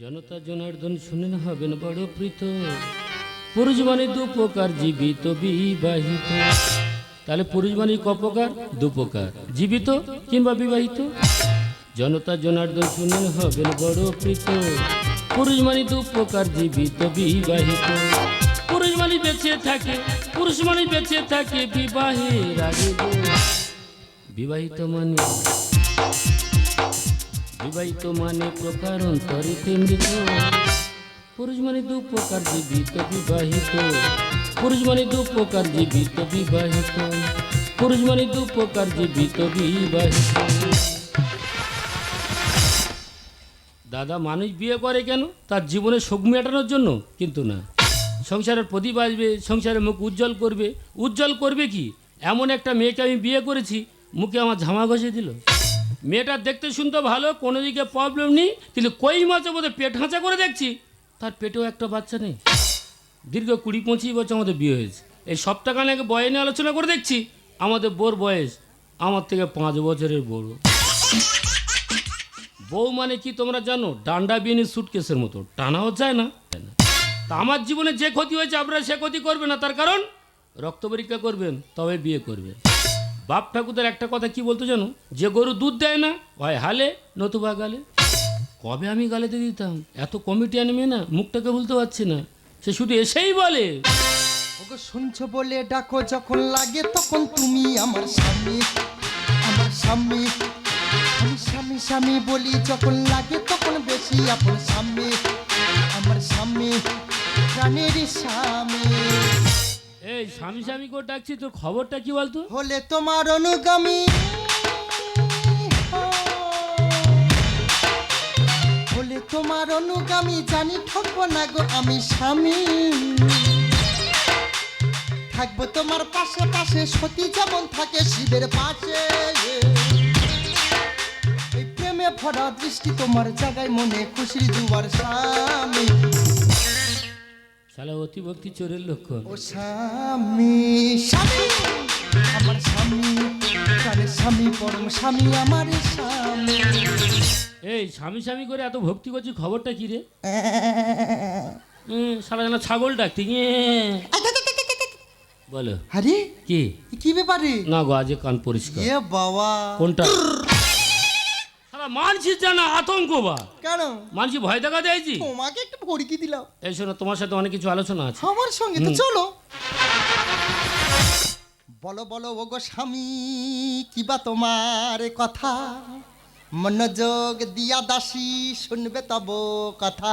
জনতা জনার্দন শুনেন হবেন বড় প্রীত। পুরুষ মানে দু প্রকার, জীবিত, বিবাহিত। তাহলে পুরুষ মানে ক প্রকার? দু প্রকার। জীবিত কিংবা বিবাহিত? জনতা জনার্দন শুনেন হবেন বড় প্রীত। পুরুষ মানে দু প্রকার, জীবিত, বিবাহিত। পুরুষ মানে বেঁচে থাকে, পুরুষ মানে বেঁচে থাকে বিবাহের আগে। বিবাহিত মানে বিবাহিত মানে প্রকার অন্তরিতে মৃত। পুরুষ মানে দু প্রকার জীবিত বিবাহিত। পুরুষ মানে দু প্রকার জীবিত বিবাহিত। পুরুষ মানে দু প্রকার জীবিত বিবাহিত। দাদা মানুষ বিয়ে করে কেন? তার জীবনে শোক মেটানোর জন্য? কিন্তু না। সংসারের প্রদীপ আসবে, সংসারের মুখ উজ্জ্বল করবে। উজ্জ্বল করবে কি? এমন একটা মেয়েকে আমি বিয়ে করেছি, মুখে আমার ঝামা ঘষে দিল। মেয়েটা দেখতে শুনতে ভালো, কোনো দিকে প্রবলেম নেই, কিন্তু কই মাঝে মধ্যে পেট হাঁচা করে দেখছি? তার পেটেও একটা বাচ্চা নেই। দীর্ঘ কুড়ি পঁচিশ বছর আমাদের বিয়ে হয়েছে। এই সপ্তাহখানেক বয়ে নিয়ে আলোচনা করে দেখছি, আমাদের বোর বয়স, আমার থেকে পাঁচ বছরের বড়। বউ মানে কি তোমরা জানো? ডান্ডা বিয়ে সুটকেসের মতো। টানাও যায় না। তা আমার জীবনে যে ক্ষতি হয়েছে, আপনারা সে ক্ষতি করবে না। তার কারণ, রক্ত পরীক্ষা করবেন, তবে বিয়ে করবেন। বাপ ঠাকুরদের একটা কথা কি বলতো জানো? যে গরু দুধ দেয় না, হয় হালে, নতুবা গালে। কবে আমি গালেতে দিতাম? এত কমিটি আনবে না, মুখটাকে বলতে পারছি না। সে শুধু এসেই বলে। ওগো শুনছো বলে ডাকো, যখন লাগে তখন তুমি আমার স্বামী। আমার স্বামী, আমি স্বামী স্বামী বলি, যখন লাগে তখন বেশি আপন স্বামী। আমার স্বামী প্রাণের স্বামী। এই স্বামী স্বামী করে ডাকছি, তোর খবরটা কি বলতো? হলে তোমার অনুগামী। হলে তোমার অনুগামী, জানি ঠকবো না গো আমি স্বামী। থাকব তোমার পাশে পাশে, সতী যেমন থাকে শিবের পাশে। প্রেমে ভরা দৃষ্টি তোমার জায়গায়, মনে খুশির দুয়ার স্বামী। শালা অতিভক্তি চোরের লক্ষণ ও স্বামী স্বামী আমার স্বামী প্রাণের স্বামী পরম স্বামী আমার স্বামী। এই স্বামী স্বামী করে এত ভক্তি করছি খবরটা কি রে? হুম, শালা যেন ছাগল ডাকতি ইয়ে। বলো। আরে কি? কি ব্যাপারে? না গো আজকে কান পরিষ্কার। এ বাবা। কোনটা? শালা মানছিস জানা আতঙ্ক বা। কেন? মানছি ভয় দেখা দিয়েছি। তোমাকে একটু ভরকি দিলাম। এই শোনো তোমার সাথে অনেক কিছু আলোচনা আছে। আমার সঙ্গে তো চলো। বলো বলো ও গো স্বামী কিবা তোমার কথা? মনোযোগ দিয়া দাসী শুনবে তব কথা।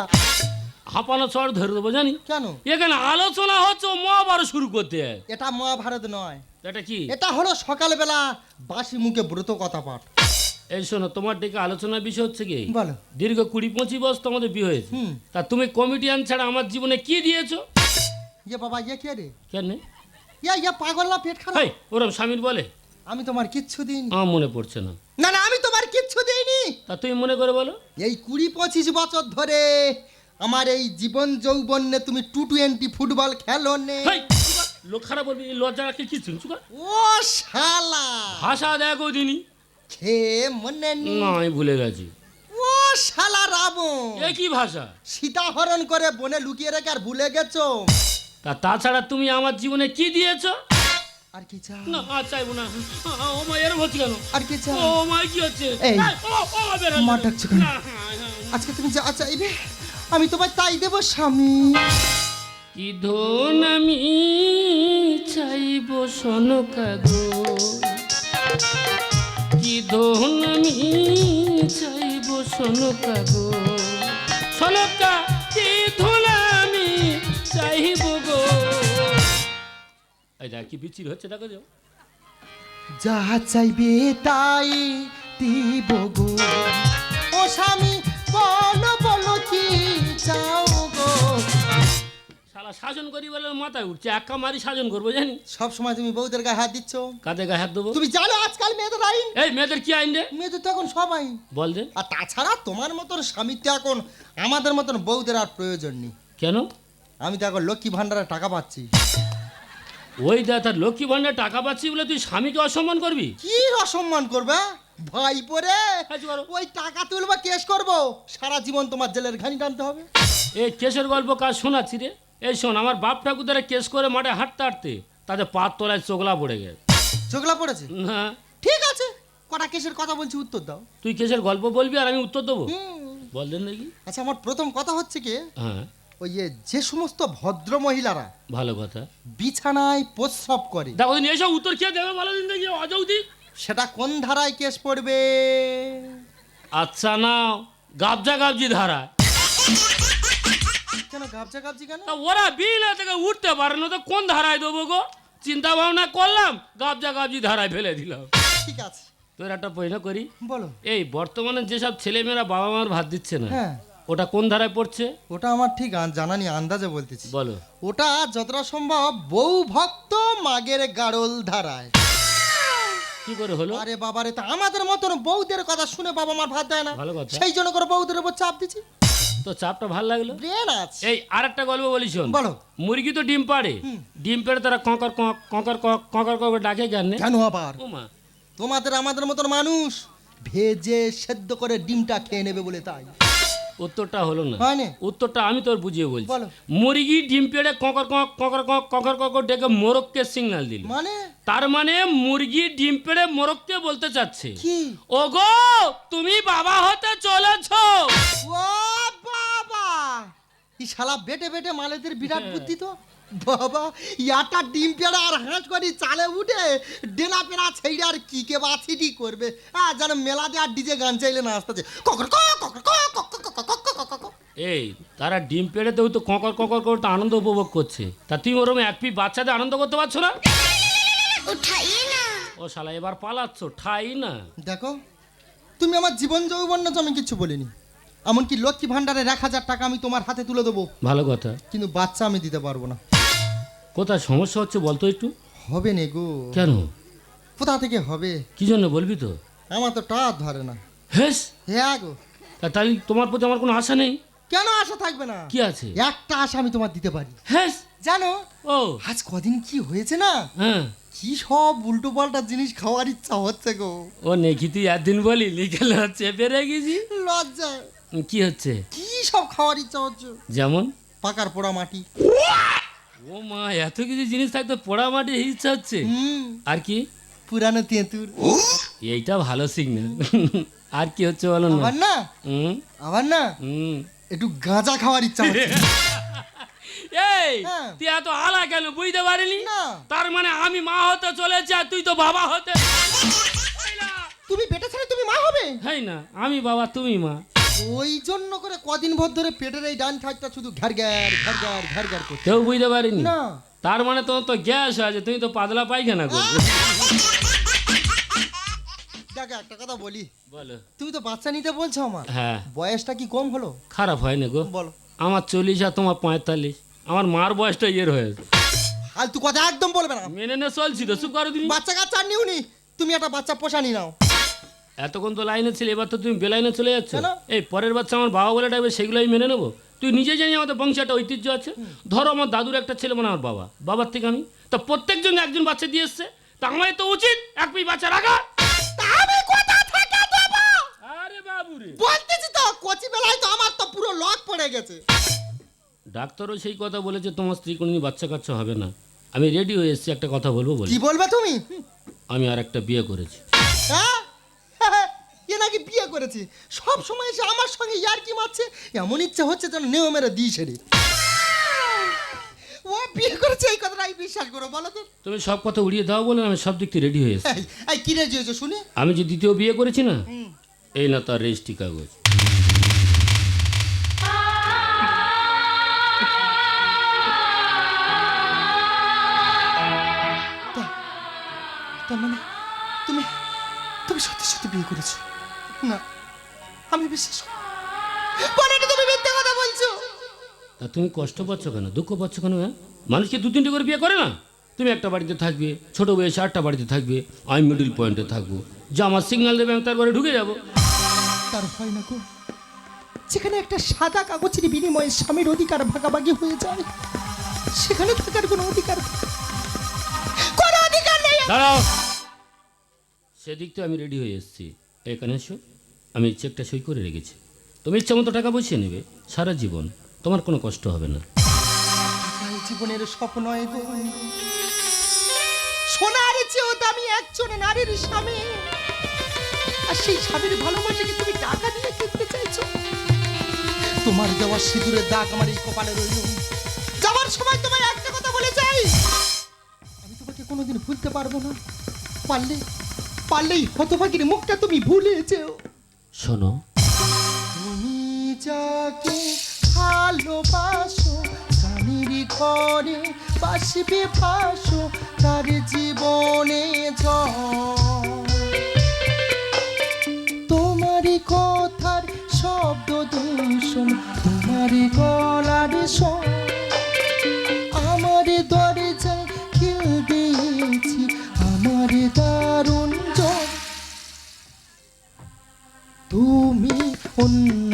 হাঁপানো চড় ধরে দেবো জানি। কেন? এখানে আলোচনা হচ্ছে মহাবার শুরু করতে। এটা মহাভারত নয়। এটা কি? এটা হলো সকালবেলা বাসি মুখে ব্রত কথা পাঠ। এই শোনো তোমার ডেকে আলোচনার বিষয় হচ্ছে কি? বলো। দীর্ঘ কুড়ি পঁচিশ বছর তোমাদের বিয়ে হয়েছে। তা তুমি কমিটিয়ান ছাড়া আমার জীবনে কি দিয়েছ? ইয়ে বাবা ইয়ে কে রে? কেন ইয়া ইয়া পাগল না পেট খারাপ হেই ওরম স্বামীর বলে? আমি তোমার কিচ্ছু দিইনি। আমার মনে পড়ছে না। না না আমি তোমার কিচ্ছু দিইনি। তা তুমি মনে করে বলো। এই কুড়ি পঁচিশ বছর ধরে আমার এই জীবন যৌবনে তুমি টু টোয়েন্টি ফুটবল খেলো নে। লোক খারাপ বলবি লজ্জা রাখলে কি শুনছু ও শালা। ভাষা দেখো দিনই। খেয়ে মনে না আমি ভুলে গেছি। ও শালা রাবণ। এ কি ভাষা? সীতা হরণ করে বনে লুকিয়ে রেখে আর ভুলে গেছো? তা তাছাড়া তুমি আমার জীবনে কি দিয়েছ? আর কি না আর চাইব না। ও মা এরম হচ্ছে কেন? আর কি ও মা কি হচ্ছে? এই, মা ডাকছে কেন? আজকে তুমি যা চাইবে আমি তোমায় তাই দেবো স্বামী। কি ধন আমি চাইব সনকাগো কি ধন আমি চাইব সনকাগো সনকা কি ধন আমি চাইব গো। এই কি বিচির হচ্ছে দেখো যাও যা চাইবে তাই দিব গো। ও স্বামী শালা শাসন করি বলে মাথায় উঠছে একা মারি শাসন করব জানি? সব সময় তুমি বউদের গায়ে হাত দিচ্ছ। কাদের গায়ে হাত দেবো? তুমি জানো আজকাল মেয়েদের আইন? এই মেয়েদের কি আইন রে? মেয়েদের তো এখন সব আইন। বল দে। আর তাছাড়া তোমার মতন স্বামী তো এখন আমাদের মতন বউদের আর প্রয়োজন নেই। কেন? আমি তো এখন লক্ষ্মী ভান্ডারে টাকা পাচ্ছি। ওই দা তার লক্ষ্মী ভান্ডার টাকা পাচ্ছি বলে তুই স্বামীকে অসম্মান করবি? কি অসম্মান করবে ভাই পরে কাজ ওই টাকা তুলবো কেস করব। সারা জীবন তোমার জেলের ঘানি টানতে হবে। এই কেসের গল্প কাজ শোনাচ্ছি রে? এই শোন আমার বাপ ঠাকুরদারা কেস করে মাঠে হাঁটতে হাঁটতে তাদের পাত তলায় চোগলা পড়ে গেছে। চোখলা পড়েছে? না। ঠিক আছে কটা কেসের কথা বলছি উত্তর দাও। তুই কেসের গল্প বলবি আর আমি উত্তর দেবো? হুম। বল দেন নাকি আচ্ছা আমার প্রথম কথা হচ্ছে কি হ্যাঁ। ওই যে যে সমস্ত ভদ্র মহিলারা ভালো কথা। বিছানায় প্রস্রাব করে। দেখো এসব উত্তর খেয়ে দেবে ভালো দিন দেখি অযৌদি? সেটা কোন ধারায় কেস পড়বে? আচ্ছা নাও। গাবজা গাবজি ধারা কেন? গাবজা গাবজি কেন? তা ওরা বিনা থেকে উঠতে পারে না তো কোন ধারায় দেবো গো? চিন্তা ভাবনা করলাম গাবজা গাবজি ধারায় ফেলে দিলাম। ঠিক আছে। তোর একটা প্রশ্ন করি? বলো। এই বর্তমানে যেসব ছেলেমেয়েরা বাবা মার ভাত দিচ্ছে না হ্যাঁ। ওটা কোন ধারায় পড়ছে? ওটা আমার ঠিক জানা নেই আন্দাজে বলতেছি। বলো। ওটা যতটা সম্ভব বউ ভক্ত মাগের গাড়ল ধারায়। কি করে হলো? আরে বাবারে তা আমাদের মতন বউদের কথা শুনে বাবা মার ভাত দেয় না। সেই জন্য করে বউদের উপর চাপ দিচ্ছি। তো চাপটা ভালো লাগল? ব্রেন আছে। এই আরেকটা গল্প বলি শোন। বলো। মুরগি তো ডিম পাড়ে। ডিম পেড়ে তারা কঙ্কর কক- কঙ্কর কক- কঙ্কর কঙ্কর ডাকে কেন? কেন আবার? তোমাদের আমাদের মতন মানুষ ভেজে সেদ্ধ করে ডিমটা খেয়ে নেবে বলে তাই। উত্তরটা হলো না। উত্তরটা আমি তোর বুঝিয়ে বলছি। বলো। মুরগি ডিম পেড়ে কঙ্কর কক- কঙ্কর কক- কঙ্কর কঙ্কর ডেকে মোরগকে সিগন্যাল দিল। মানে? তার মানে মুরগি ডিম পেড়ে মোরগকে বলতে চাচ্ছে। কি? ওগো তুমি বাবা হতে চলেছ। ও বাবা ই শালা বেটে বেটে মালেদের বিরাট বুদ্ধি তো বাবা ইয়াটা ডিম পেড়া আর হাঁস করি চালে উঠে ডেনা পেড়া ছেড়ে আর কি কে বাছিটি করবে হ্যাঁ যেন মেলা দিয়ে আর ডিজে গান চাইলে না আসতেছে ককর ক ককর ক ককর ক ককর ক ককর ক। এই তারা ডিম পেড়েতেও তো কঙ্কর কঙ্কর করে তো আনন্দ উপভোগ করছে তা তুমি ওরম এক পি বাচ্চাদের আনন্দ করতে পারছ না ও শালা এবার পালাচ্ছ ঠাই না দেখো তুমি আমার জীবন যৌবন না তো আমি কিছু বলিনি এমনকি লক্ষ্মী ভাণ্ডারে এক হাজার টাকা আমি তোমার হাতে তুলে দেবো। ভালো কথা। কিন্তু বাচ্চা আমি দিতে পারব না। কোথায় সমস্যা হচ্ছে বলতো একটু? হবে নে গো। কেন? কোথা থেকে হবে? কি জন্য বলবি তো? আমার তো টাক ধরে না। হেস! হ্যাঁ গো তা তাহলে তোমার প্রতি আমার কোনো আশা নেই? কেন আশা থাকবে না? কি আছে? একটা আশা আমি তোমার দিতে পারি। হেস! জানো? ও। আজ কদিন কি হয়েছে না? হ্যাঁ। কি সব উল্টো পাল্টা জিনিস খাওয়ার ইচ্ছা হচ্ছে গো। ও নেকি তুই একদিন বলি লিখে লিখেল চেপে রেখেছি লজ্জা কি হচ্ছে? কি সব খাওয়ার ইচ্ছা হচ্ছে? যেমন? পাকার পোড়া মাটি। ও মা এত কিছু জিনিস থাকতে পোড়া মাটি ইচ্ছা হচ্ছে? আর কি? পুরানো তেঁতুর। এইটা ভালো সিগন্যাল আর কি হচ্ছে বলো না? আবার না? আবার না? একটু গাঁজা খাওয়ার ইচ্ছা হচ্ছে। এই হ্যাঁ। তুই এত আলা কেন? বুঝতে পারিনি? না। তার মানে আমি মা হতে চলেছি আর তুই তো বাবা হতে তুমি বেটা ছেলে তুমি মা হবে? হেই না আমি বাবা তুমি মা। ওই জন্য করে কদিন ভর ধরে পেটের এই ডান থাকটা শুধু ঘ্যার ঘ্যার ঘ্যার ঘ্যার ঘ্যার ঘ্যার করছে। কেউ বুঝতে পারিনি। না। তার মানে তোমার তো গ্যাস আছে তুমি তো পাতলা পায়খানা করবে দেখো একটা কথা বলি। বলো। তুমি তো বাচ্চা নিতে বলছো আমার? হ্যাঁ। বয়সটা কি কম হলো? খারাপ হয় না গো। বলো। আমার চল্লিশ আর তোমার পঁয়তাল্লিশ। আমার মার বয়সটা ইয়ের হয়েছে ফালতু কথা একদম বলবে না। মেনে নে চলছি তো চুপ করো তুমি। বাচ্চা কাচ্চা নিউনি তুমি একটা বাচ্চা পোষা নি নাও। এতক্ষণ তো লাইনে ছিল এবার তো তুমি বেলাইনে চলে যাচ্ছ? এই পরের বাচ্চা আমার বাবা বলে ডাকবে সেগুলো আমি মেনে নেব। তুই নিজে জানি আমাদের বংশে একটা ঐতিহ্য আছে। ধরো আমার দাদুর একটা ছেলে মানে আমার বাবা। বাবার থেকে আমি। তা প্রত্যেকজন একজন বাচ্চা দিয়ে এসছে। তা আমার তো উচিত এক পিস বাচ্চা রাখা। আরে বাবু রে বলতেছি তো কচি বেলায় তো আমার তো পুরো লক পড়ে গেছে। ডাক্তারও সেই কথা বলেছে তোমার স্ত্রী কোনোদিন বাচ্চা কাচ্চা হবে না। আমি রেডি হয়ে এসেছি একটা কথা বলব বলি। কি বলবে তুমি? আমি আর একটা বিয়ে করেছি। হ্যাঁ? করেছে। সব সময় এসে আমার সঙ্গে ইয়ার কি মারছে এমন ইচ্ছা হচ্ছে যেন নেও মেরে দিই ছেড়ে ও বিয়ে করেছে এই কথাটা আমি বিশ্বাস করো বলো তো। তুমি সব কথা উড়িয়ে দাও বলে আমি সব দিক থেকে রেডি হয়ে এসেছি এই, কি রে হয়েছে শুনি। আমি যে দ্বিতীয় বিয়ে করেছি না এই না তার রেজিস্ট্রি কাগজ। তার মানে তুমি তুমি সত্যি সত্যি বিয়ে করেছ? না আমি বিশ্বাস করি। বলে তুমি মিথ্যে কথা বলছো। তা তুমি কষ্ট পাচ্ছ কেন? দুঃখ পাচ্ছ কেন হ্যাঁ? মানুষকে দু তিনটে করে বিয়ে করে না? তুমি একটা বাড়িতে থাকবে ছোট বয়সে আটটা বাড়িতে থাকবে আমি মিডিল পয়েন্টে থাকব। যে আমার সিগন্যাল দেবে আমি তার ঘরে ঢুকে যাব। তার হয় না গো। যেখানে একটা সাদা কাগজের বিনিময়ে স্বামীর অধিকার ভাগাভাগি হয়ে যায় সেখানে থাকার কোনো অধিকার কোনো অধিকার নেই। দাঁড়াও। সেদিক তো আমি রেডি হয়ে এসেছি। এখানে এসো। আমি চেকটা সই করে রেখেছি। তুমি ইচ্ছা মতো টাকা বসিয়ে নেবে। সারা জীবন। তোমার কোনো কষ্ট হবে না। জীবনের স্বপ্ন সোনার চেয়েও দামি একজন নারীর স্বামী। আর সেই স্বামীর ভালোবাসাকে তুমি টাকা দিয়ে কিনতে চাইছো? তোমার দেওয়া সিঁদুরের দাগ আমার এই কপালে রইল। যাওয়ার সময় তোমায় একটা কথা বলে যাই। আমি তোমাকে কোনোদিন ভুলতে পারব না। পারলে পারলেই হতভাগীর মুখটা তুমি ভুলে যেও। শোনো। তুমি যাকে ভালোবাসো স্বামীর ঘরে বাসবে ভাসো তার জীবনে জল তোমার কথার শব্দ দূষণ তোমার গলার স্বর অন্য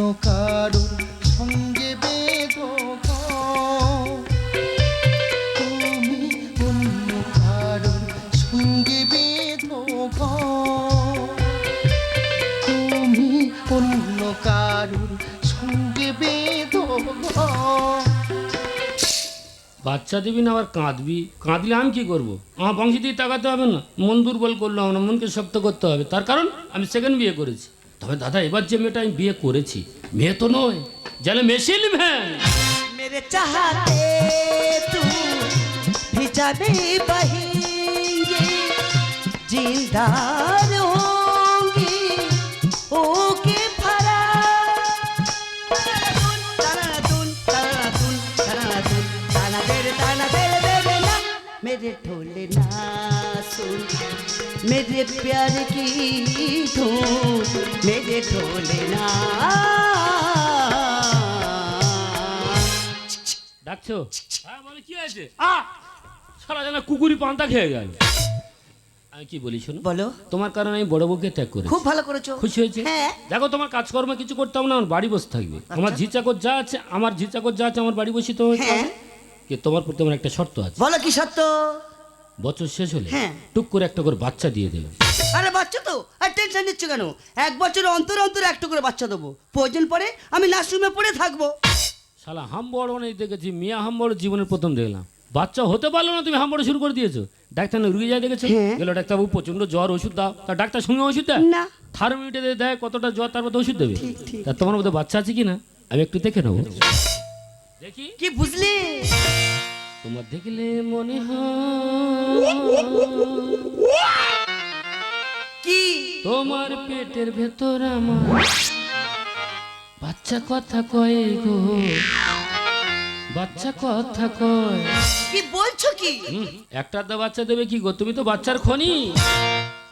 সঙ্গে বেগো তুমি অন্য কারোর সঙ্গে তুমি অন্য সঙ্গে বেদো বাচ্চা দিবি না আবার কাঁদবি? কাঁদলে আমি কি করব? আমার বংশী দিয়ে তাকাতে হবে না। মন দুর্বল করলাম আমার মনকে শক্ত করতে হবে। তার কারণ আমি সেকেন্ড বিয়ে করেছি। তবে দাদা এবার যে মেয়েটা আমি বিয়ে করেছি মেয়ে তো নয় যেন মেশিন ভ্যান मेरे चाहते तू भी जाने बहेंगे जिंदा रहूंगी ओके भरा तनातुन तनातुन तनातुन ताना तेरे ताना तेरे तेरे ना मेरे ढोले ना सुन मेरे प्यार की धुन যে ঢোলে না। ডাকছো? হ্যাঁ, বলে কি হয়েছে? সারা জানা কুকুরি পান্তা খেয়ে গেল। আমি কি বলি শোনো? বলো। তোমার কারণে আমি বড় বউকে ত্যাগ করেছি। খুব ভালো করেছ। খুশি হয়েছে? হ্যাঁ। দেখো তোমার কাজকর্ম কিছু করতাম না আমার বাড়ি বসে থাকবে। আচ্ছা। আমার ঝিচাকর যা আছে আমার ঝিচাকর যা আছে আমার বাড়ি বসে তো হ্যাঁ। তোমার প্রতি আমার একটা শর্ত আছে। বলো কি শর্ত? বছর শেষ হলে হ্যাঁ। টুক করে একটা করে বাচ্চা দিয়ে দেবে আরে বাচ্চা তো? আর টেনশন নিচ্ছ কেন? এক বছর অন্তর অন্তর একটা করে বাচ্চা দেবো। প্রয়োজন পরে আমি নার্সিংহোমে পড়ে থাকব। শালা হাম বড় অনেক দেখেছি মিয়া হাম বড় জীবনের প্রথম দেখলাম। বাচ্চা হতে পারল না তুমি হাম বড় শুরু করে দিয়েছ। ডাক্তার না রুগী যায় দেখেছ হ্যাঁ। গেলো ডাক্তারবাবু প্রচণ্ড জ্বর ওষুধ দাও। তা ডাক্তার সঙ্গে ওষুধ দেয়? না। থার্মোমিটারে দেয় কতটা জ্বর তার মধ্যে ওষুধ দেবে। ঠিক, ঠিক। তা তোমার মধ্যে বাচ্চা আছে কি না আমি একটু দেখে নেব। দেখি। কি বুঝলি? তোমার দেখলে মনে কি? তোমার পেটের ভেতর আমার বাচ্চা কথা কয় গো। বাচ্চা কথা কয়। কি বলছো কি? একটা তো বাচ্চা দেবে কি গো? তুমি তো বাচ্চার খনি।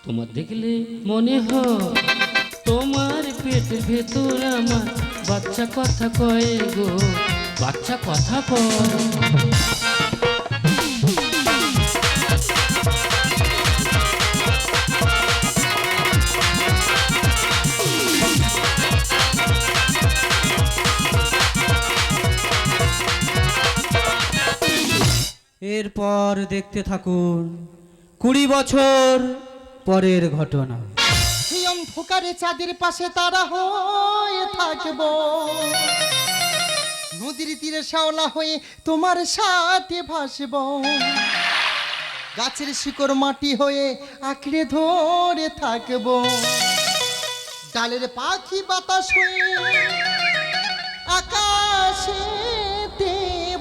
তোমার দেখলে মনে হয় তোমার পেটের ভেতর আমার বাচ্চা কথা কয় গো। বাচ্চা কথা কয়। এরপর দেখতে থাকুন কুড়ি বছর পরের ঘটনা। অন্ধকারে চাঁদের পাশে তারা হয়ে থাকব। নদীর তীরে শ্যাওলা হয়ে তোমার সাথে ভাসব। গাছের শিকড় মাটি হয়ে আঁকড়ে ধরে থাকব। ডালের পাখি বাতাস হয়ে আকাশেতে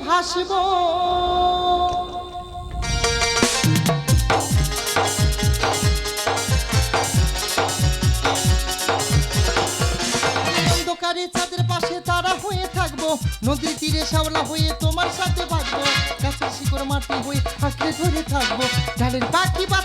ভাসবো। অন্ধকারে চাঁদের পাশে তারা হয়ে থাকব। নদীর তীরে শ্যাওলা হয়ে তোমার সাথে ভাগবো গাছের শিকড় মাটি হয়ে আঁকড়ে ধরে থাকব। ডালের পাখি বাতাস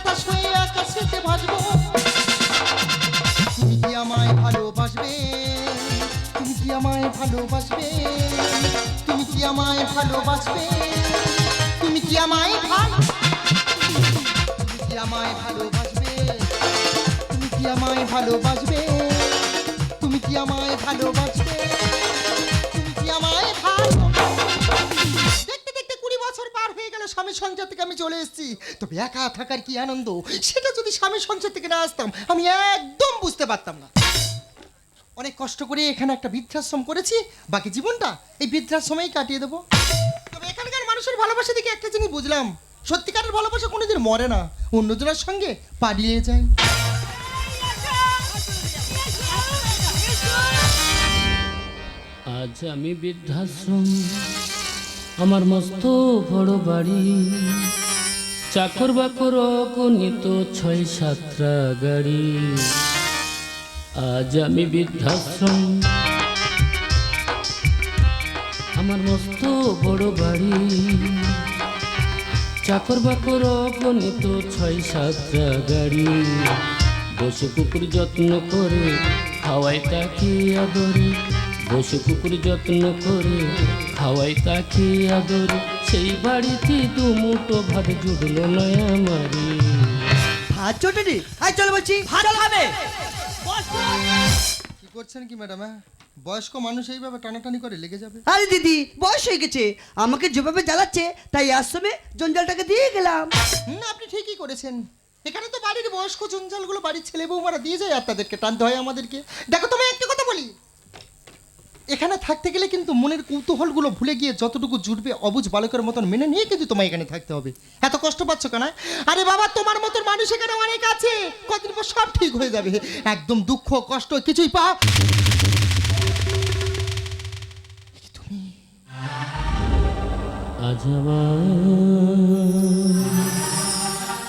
কুড়ি বছর পার হয়ে গেল থেকে আমি চলে এসেছি। তবে একা থাকার কি আনন্দ? সেটা যদি থেকে না আসতাম, আমি একদম বুঝতে পারতাম না। অনেক কষ্ট করে এখানে একটা বৃদ্ধাশ্রম করেছি। বাকি জীবনটা এই বৃদ্ধাশ্রমেই কাটিয়ে দেবো। তবে এখানকার মানুষের ভালোবাসা দেখে একটা জিনিস বুঝলাম। সত্যিকারের ভালোবাসা কোনোদিন মরে না, অন্যজনের সঙ্গে পালিয়ে যায়। আজ আমি বৃদ্ধাশ্রম, আমার মস্ত বড় বাড়ি। চাকর বাকর অগণিত ছয়, সাতটা গাড়ি। আজ আমি বৃদ্ধাশ্রম, আমার মস্ত বড় বাড়ি। চাকর বাকর অগণিত ছয়, সাতটা গাড়ি। বসে কুকুর যত্ন করে খাওয়াই তাকে আদরে। বসে কুকুর যত্ন করে খাওয়াই তাকে আদরে সেই বাড়িতে দু মুঠো ভাত জুটলো নয় আমারে ভাত চটেনি আই চল বলছি। ভাত খাবে। কি করছেন কি ম্যাডাম হ্যাঁ? বয়স্ক মানুষ এইভাবে টানাটানি করে লেগে যাবে? আরে দিদি বয়স হয়ে গেছে। আমাকে যেভাবে জ্বালাচ্ছে তাই আশ্রমে জঞ্জালটাকে দিয়ে গেলাম। হুম আপনি ঠিকই করেছেন। এখানে তো বাড়ির বয়স্ক জঞ্জালগুলো বাড়ির ছেলে বৌমারা দিয়ে যায় আর তাদেরকে টানতে হয় আমাদেরকে। দেখো তোমায় একটা কথা বলি। এখানে থাকতে গেলে কিন্তু মনের কৌতূহলগুলো ভুলে গিয়ে যতটুকু জুটবে অবুজ বালকের মতন মেনে নিয়ে কিন্তু তোমায় এখানে থাকতে হবে। এত কষ্ট পাচ্ছ কেন আরে বাবা, তোমার মতন মানুষ এখানে অনেক আছে। কদিন পর সব ঠিক হয়ে যাবে। একদম দুঃখ, কষ্ট, কিছুই আজ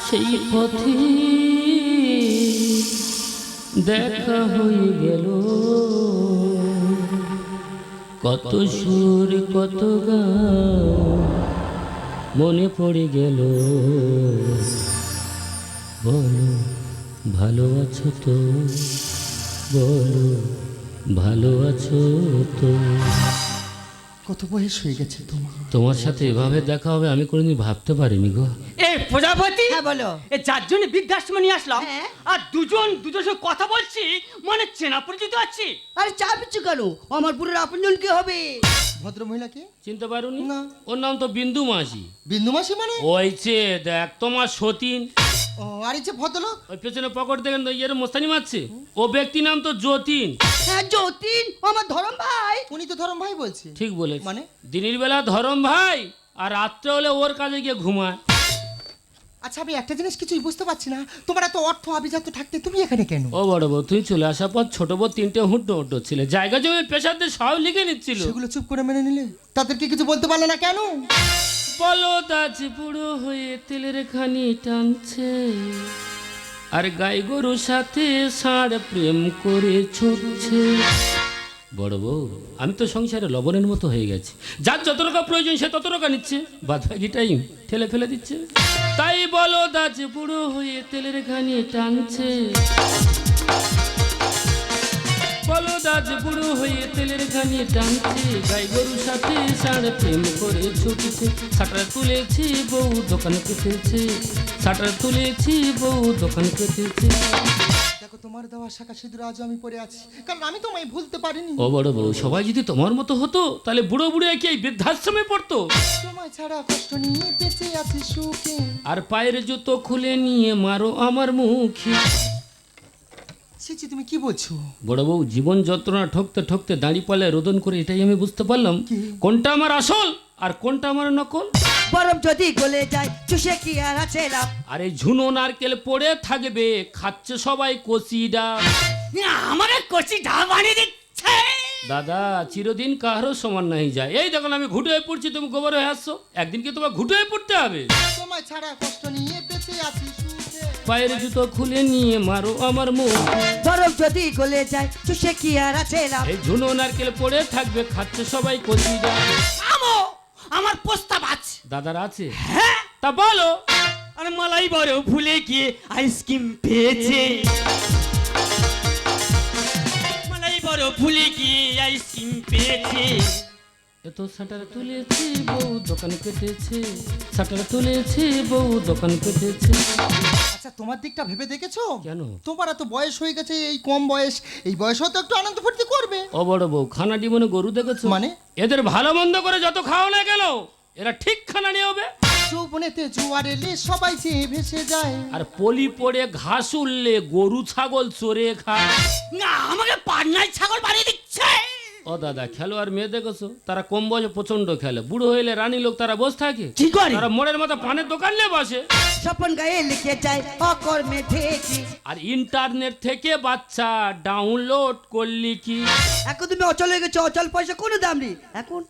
সেই পথে দেখা হয়ে গেল। কত সুর কত মনে পড়ে গেল। বলো ভালো আছো তো বলো ভালো আছো তো। কত বয়স হয়ে গেছে তোমার? তোমার সাথে এভাবে দেখা হবে আমি কোনোদিন ভাবতে পারিনি গো। এ প্রজাপতি! হ্যাঁ বলো। এ যার জন্য বৃদ্ধাশ্রমে নিয়ে আসলাম। হ্যাঁ। আর দুজন দুজন সঙ্গে কথা বলছি মানে চেনা পরিচিত আছি। আরে চা পিচ্ছু কেন? আমার পুরোর আপনজন কি হবে? ভদ্র মহিলা কি? চিনতে পারুনি? না। ওর নাম তো বিন্দু মাসি বিন্দু মাসি মানে? ওই যে দেখ তোমার সতীন। ও আর এই যে ভদ্রলোক? ওই পেছনে পকেট দেখেন তো ইয়ের মোস্তানি মারছে। ও ব্যক্তি নাম তো যতীন। হ্যাঁ যতীন ও আমার ধরম ভাই। উনি তো ধরম ভাই বলছে। ঠিক বলে মানে? দিনের বেলা ধরম ভাই আর রাত্রে হলে ওর কাজে গিয়ে ঘুমায়। আচ্ছা আমি একটা জিনিস কিছুই বুঝতে পারছি না। তোমার এত অর্থ আভিজাত্য থাকতে তুমি এখানে কেন? ও বড় বউ তুই চলে আসার পর ছোট বউ তিনটে হুড্ডো হুড্ডো ছিল। জায়গা জমি পেশাতে সব লিখে নিচ্ছিল। সেগুলো চুপ করে মেনে নিলে? তাদেরকে কিছু বলতে পারলে না কেন? বলো দাজ বুড়ো হয়ে তেলের খানি টানছে। আর গাই গরুর সাথে ষাঁড় প্রেম করে ছুটছে। বড় বউ, আমি তো সংসারে লবণের মতো হয়ে গেছি। যার যত টাকা প্রয়োজন সে তত টাকা নিচ্ছে। বাদ বাকি টাইম ঠেলে ফেলে দিচ্ছে। তাই বলো দাজ বুড়ো হয়ে তেলের খানি টানছে। বলো দাজ বুড়ো হয়ে তেলের ঘানি টানছে। গাই গরুর সাথে ষাঁড় প্রেম করে ছুটছে। সাঁটার তুলেছি বউ দোকান কেটেছে সাঁটার তুলেছি বউ দোকান কেটেছে দেখো তোমার দেওয়া শাখা সিঁদুর আজও আমি পড়ে আছি। কারণ আমি তোমায় ভুলতে পারিনি। ও বড় বউ সবাই যদি তোমার মতো হতো তাহলে বুড়ো বুড়ো কি এই বৃদ্ধাশ্রমে পড়তো। তোমায় ছাড়া কষ্ট নিয়ে বেঁচে আছি সুখে। আর পায়ের জুতো খুলে নিয়ে মারো আমার মুখে। সিচি তুমি কি বলছো? বড় বউ জীবন যন্ত্রণা ঠকতে ঠকতে দাঁড়ি পাল্লায় রোদন করে এটাই আমি বুঝতে পারলাম। কোনটা আমার আসল আর কোনটা আমার নকল? বরফ যদি গলে যায় চুষে কি আর আছে লাভ? আর ঝুনো নারকেল পড়ে থাকবে খাচ্ছে সবাই কচিডা আমার কচি ঢা বানিয়ে দিচ্ছে। দাদা চিরদিন কাহারও সমান নাই যায়। এই দেখুন আমি ঘুটে হয়ে পড়ছি তুমি গোবর হয়ে আসছো একদিন কি তোমার ঘুটে হয়ে পড়তে হবে? তোমায় ছাড়া কষ্ট নিয়ে পায়ের জুতো খুলে নিয়ে মারো আমার মুখ। বরফ যদি গলে যায় চুষে কি আর আছে লাভ? এই ঝুনো নারকেল পড়ে থাকবে খাচ্ছে সবাই কচিডা আমো আমার প্রস্তাব আছে। দাদার আছে? হ্যাঁ। তা বলো। আর মালাই বড় ভুলে গিয়ে আইসক্রিম পেয়েছে। মালাই বড় ভুলে গিয়ে আইসক্রিম পেয়েছে। এত শাটার তুলেছে বউ দোকান কেটেছে। শাটার তুলেছে বউ দোকান কেটেছে। আচ্ছা তোমার দিকটা ভেবে দেখেছ? কেন? তোমার এত বয়স হয়ে গেছে এই কম বয়স। এই বয়সেও তো একটু আনন্দ ফুর্তি করবে। ও বড় বউ খানা ডিমনে গরু দেখেছ? মানে? এদের ভালো মন্দ করে যত খাও না গেল এরা ঠিক খানা নিয়ে হবে যৌবনেতে জোয়ার এলে সবাই চেয়ে ভেসে যায়। আর পলি পড়ে ঘাস উঠলে গরু ছাগল চড়ে খায়। না আমাকে পান্নায় ছাগল বানিয়ে দিচ্ছে ও দাদা খেলোয়াড় মেয়ে দেখেছ? তারা কম বয়সে প্রচণ্ড খেলে। বুড়ো হইলে রানী লোক তারা বসে থাকে। ঠিক তারা মোড়ের মতো পানের দোকান নিয়ে বসে। স্বপন গায়ে লিখে যায় অকর্মে আর ইন্টারনেট থেকে বাচ্চা ডাউনলোড করলি কি? এখন তুমি অচল হয়ে গেছো অচল পয়সা কোনো দাম নেই। এখন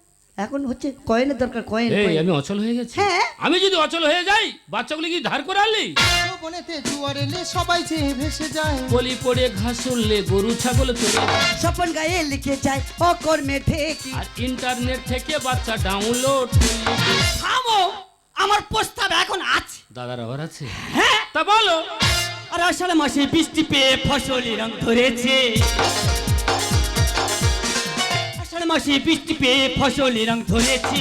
এখন হচ্ছে কয়েনের দরকার কয়েন এই আমি অচল হয়ে গেছি। হ্যাঁ। আমি যদি অচল হয়ে যাই বাচ্চাগুলি কি ধার করে আনলি? যৌবনেতে জোয়ার এলে সবাই চেয়ে ভেসে যায়। বলি পড়ে ঘাস উঠলে গরু ছাগল চড়ে। স্বপন গায়ে লিখে যায় অকর্মে ঠেকি। আর ইন্টারনেট থেকে বাচ্চা ডাউনলোড থামো আমার প্রস্তাব এখন আছে। দাদার আবার আছে? হ্যাঁ। তা বলো। আর আষাঢ় মাসে বৃষ্টি পেয়ে ফসলি রং ধরেছে। মাসে বৃষ্টি পেয়ে ফসলি রং ধরেছে।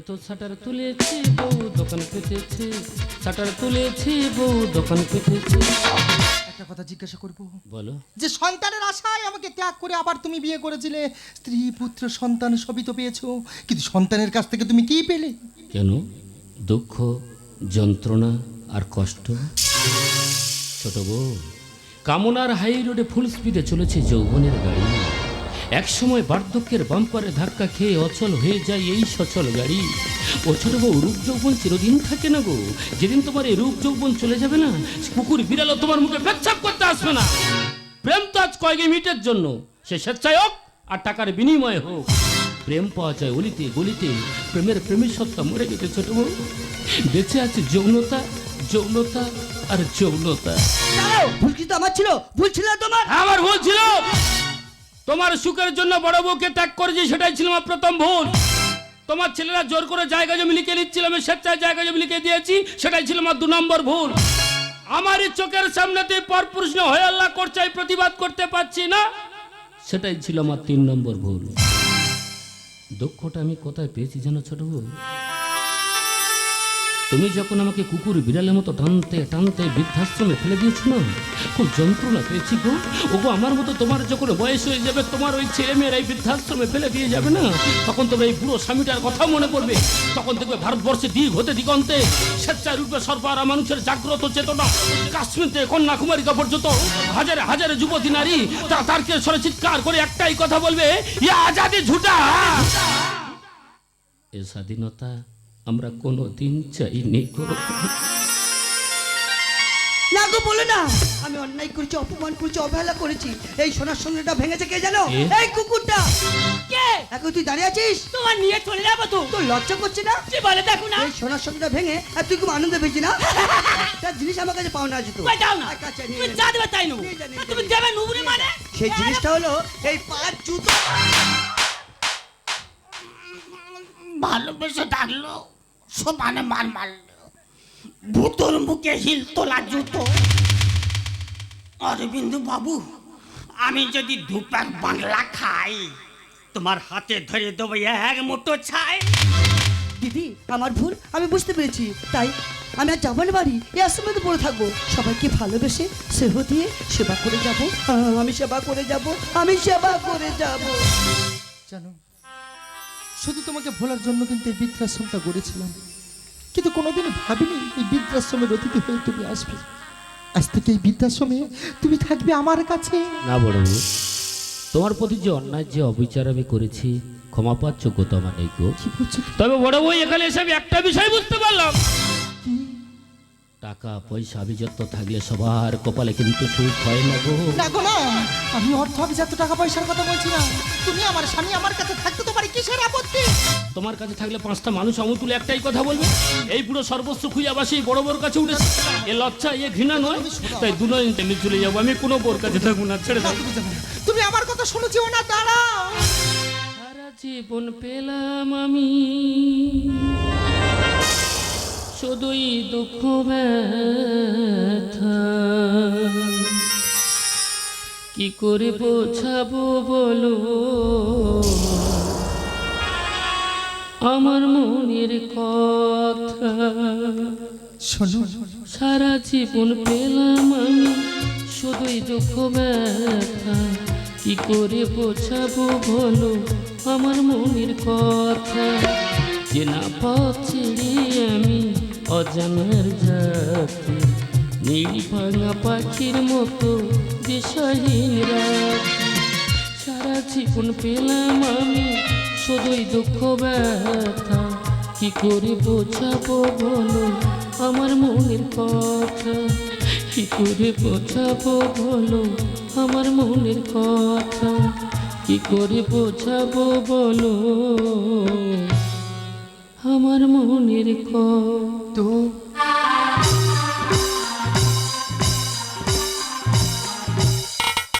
এত শাটার তুলেছি বউ দোকান পেতেছে শাটার তুলেছি বউ দোকান পেতেছে একটা কথা জিজ্ঞাসা করব। বলো। যে সন্তানের আশায় আমাকে ত্যাগ করে আবার তুমি বিয়ে করেছিলে স্ত্রী পুত্র সন্তান সবই তো পেয়েছ। কিন্তু সন্তানের কাছ থেকে তুমি কি পেলে? কেন? দুঃখ যন্ত্রণা আর কষ্ট? ছোট বউ কামনার হাই রোডে ফুল স্পিডে চলেছে যৌবনের গাড়ি। এক সময় বার্ধক্যের বাম্পারে ধাক্কা খেয়ে অচল হয়ে যায় এই সচল গাড়ি। ছোট বউ রূপ যৌবন চিরদিন থাকে না গো। যেদিন তোমার এই রূপ যৌবন চলে যাবে না কুকুর বিড়ালও তোমার মুখে পেচ্ছাপ করতে আসবে না। প্রেম তো আজ কয়েক মিনিটের জন্য। সে স্বেচ্ছায় হোক আর টাকার বিনিময়ে হোক। প্রেম পাওয়া যায় অলিতে গলিতে প্রেমের প্রেমের সত্তা মরে গেছে ছোট বউ। বেঁচে আছে যৌনতা যৌনতা আর যৌনতা। ভুল কি তো আমার ছিল ভুল ছিল তোমার। আমার ভুল ছিল। তোমার সুখের জন্য বড় বউকে ত্যাগ করেছি, সেটাই ছিল আমার প্রথম ভুল। তোমার ছেলেরা জোর করে জায়গা জমি লিখে নিচ্ছিল, আমি স্বেচ্ছায় জায়গা জমি লিখে দিয়েছি, সেটাই ছিল আমার দু নম্বর ভুল। আমার চোখের সামনে তুই পরপুরুষ হয়ে আল্লাহ করছে প্রতিবাদ করতে পারছি না। সেটাই ছিল আমার তিন নম্বর ভুল। দক্ষটা আমি কোথায় পেয়েছি যেন ছোট বউ? তুমি যখন আমাকে কুকুর বিড়ালের মতো টানতে টানতে বৃদ্ধাশ্রমে ফেলে দিয়েছ না, খুব যন্ত্রণা পেয়েছি গো। ওগো, আমার মতো তোমার যখন বয়স হয়ে যাবে, তোমার ওই ছেলে মেয়েরা এই বৃদ্ধাশ্রমে ফেলে দিয়ে যাবে না? তখন তোমার এই বুড়ো স্বামীটার কথা মনে পড়বে। তখন দেখবে ভারতবর্ষে দিক হতে দিগন্তে স্বেচ্ছায় রূপে সরকার মানুষের জাগ্রত চেতনা কাশ্মীর থেকে কন্যাকুমারিকা পর্যন্ত হাজারে হাজারে যুবতী নারী তারা তারকে স্বরে চিৎকার করে একটাই কথা বলবে, ইয়া আজাদি ঝুটা! এ স্বাধীনতা আমরা কোনো দিন চাইনি। গো না গো বলো না। আমি অন্যায় করেছি অপমান করেছি অবহেলা করেছি। এই সোনার সঙ্গেটা ভেঙেছে কে জানো? এই কুকুরটা। কে? এখন তুই দাঁড়িয়ে আছিস? তোমার নিয়ে চলে যাব তো। তোর লজ্জা করছে না? কি বলে দেখো না। এই সোনার সঙ্গেটা ভেঙে আর তুই খুব আনন্দ পেয়েছি না? তার জিনিস আমার কাছে পাওনা আছে তো। দাও না। আয় কাছে নিয়ে তুমি। যা দেবে তাই নেব নিয়ে যা, নিয়ে যা, তুমি নিয়ে। যা। দেবে নুবুরি মানে? সেই জিনিসটা হলো এই পাঁচ জুতো। ভালোবেসে ডাকলো, সমানে মার মারলো। ভূতর মুখে হিল তোলা জুতো। অরবিন্দু বাবু, আমি যদি দুপাক বাংলা খাই, তোমার হাতে ধরে দেবো এক মুঠো ছাই। দিদি, আমার ভুল, আমি বুঝতে পেরেছি। তাই আমি আর যাব না বাড়ি, এই আশ্রমে পড়ে থাকব। সবাইকে ভালোবেসে সেহ দিয়ে সেবা করে যাব। আমি সেবা করে যাব, আমি সেবা করে যাব। জানো শুধু তোমাকে ভোলার জন্য কিন্তু এই বৃদ্ধাশ্রমটা গড়েছিলাম কিন্তু কোনোদিন ভাবিনি এই বৃদ্ধাশ্রমের অতিথি হয়ে তুমি আসবে আজ থেকে এই বৃদ্ধাশ্রমে তুমি থাকবে আমার কাছে না বড় তোমার প্রতি যে অন্যায় যে অবিচার আমি করেছি ক্ষমা পাওয়ার যোগ্যতা আমার নেই গো? তবে বড় বই এখানে এসে আমি একটা বিষয় বুঝতে পারলাম? টাকা পয়সা আভিজাত্য থাকলে সবার কপালে কিন্তু সুখ হয় না গো। না গো না। আমি অর্থ অভিজাত টাকা পয়সার কথা বলছি না। তুমি আমার স্বামী আমার কাছে থাকতে তো পারি কিসের আপত্তি? তোমার কাছে থাকলে পাঁচটা মানুষ অমতুল একটাই কথা বলবে? এই পুরো সর্বস্ব খুঁজে আবার সেই বড় বড় কাছে উঠেছে। এ লজ্জা এ ঘৃণা নয়। তাই দুনয়ন তেমনি চলে যাব। আমি কোনো বোর কাছে থাকব না ছেড়ে দাও। তুমি আমার কথা শুনেছি না দাঁড়াও। সারা জীবন পেলাম আমি। শুধুই দুঃখ ব্যথা। কি করে বোঝাবো বলো? আমার মনের কথা। শোনো। সারা জীবন পেলাম আমি শুধুই দুঃখ ব্যথা। কি করে বোঝাবো বলো? আমার মনের কথা। চেনা পথ ছেড়ে আমি অজানার যাত্রী নীল ভাঙা পাখির মতো দিশাহীন রাত্রি সারা জীবন পেলাম আমি শুধুই দুঃখ ব্যথা। কি করে বোঝাবো বলো আমার মনের কথা? কি করে বোঝাবো বলো আমার মনের কথা? কি করে বোঝাবো বলো? আমার মনের কথা তো